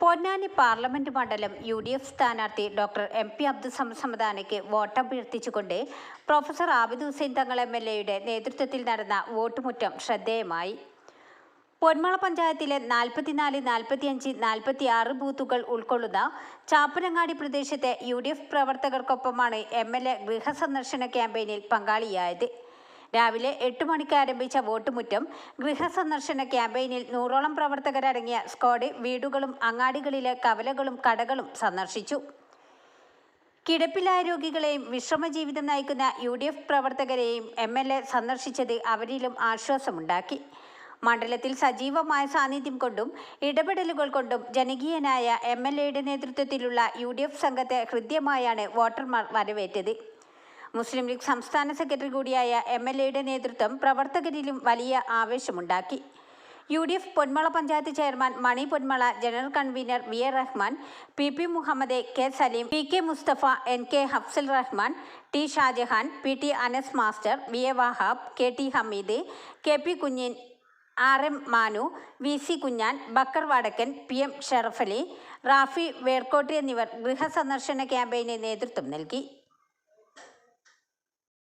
Ponnani parliament മണ്ഡലം U D F സ്ഥാനാർത്ഥി doctor M P അബ്ദുസമദാനയ്ക്ക് വോട്ടഭ്യർത്ഥിച്ചുകൊണ്ട് professor Abid Hussain Thangal M L എയുടെ നേതൃത്വത്തിൽ നടന്ന വോട്ടുമുറ്റം ശ്രദ്ധേയമായി. പൊന്മള പഞ്ചായത്തിലെ നാൽപ്പത്തിനാല് നാൽപ്പത്തിയഞ്ച് നാൽപ്പത്തി ആറ് ബൂത്തുകൾ ഉൾക്കൊള്ളുന്ന ചാപ്പനങ്ങാടി പ്രദേശത്തെ യു ഡി എഫ് പ്രവർത്തകർക്കൊപ്പമാണ് എം എൽ എ ഗൃഹസന്ദർശന ക്യാമ്പയിനിൽ പങ്കാളിയായത്. രാവിലെ എട്ട് മണിക്ക് ആരംഭിച്ച വോട്ടുമുറ്റം ഗൃഹസന്ദർശന ക്യാമ്പയിനിൽ നൂറോളം പ്രവർത്തകരടങ്ങിയ സ്ക്വാഡ് വീടുകളും അങ്ങാടികളിലെ കവലകളും കടകളും സന്ദർശിച്ചു. കിടപ്പിലായ രോഗികളെയും വിശ്രമജീവിതം നയിക്കുന്ന യു ഡി എഫ് പ്രവർത്തകരെയും എം എൽ എ സന്ദർശിച്ചത് അവരിലും ആശ്വാസമുണ്ടാക്കി. മണ്ഡലത്തിൽ സജീവമായ സാന്നിധ്യം കൊണ്ടും ഇടപെടലുകൾ കൊണ്ടും ജനകീയനായ എം എൽ എയുടെ നേതൃത്വത്തിലുള്ള യു ഡി എഫ് സംഘത്തെ ഹൃദ്യമായാണ് വോട്ടർമാർ വരവേറ്റത്. മുസ്ലിം ലീഗ് സംസ്ഥാന സെക്രട്ടറി കൂടിയായ എം എൽ എയുടെ നേതൃത്വം പ്രവർത്തകരിലും വലിയ ആവേശമുണ്ടാക്കി. U D F Ponmala panchayat chairman Mani Ponmala general convener V A Rahman P P Muhammad K Saleem P K Mustafa N K Hafsal Rahman T Shajahan P T Anas master V A Wahab K T Hameed K P Kunhin R M Manu V C Kunhan Bakkar Vadakkan P M Sharafali Rafi Verkotti എന്നിവർ ഗൃഹസന്ദർശന ക്യാമ്പയിന് നേതൃത്വം നൽകി.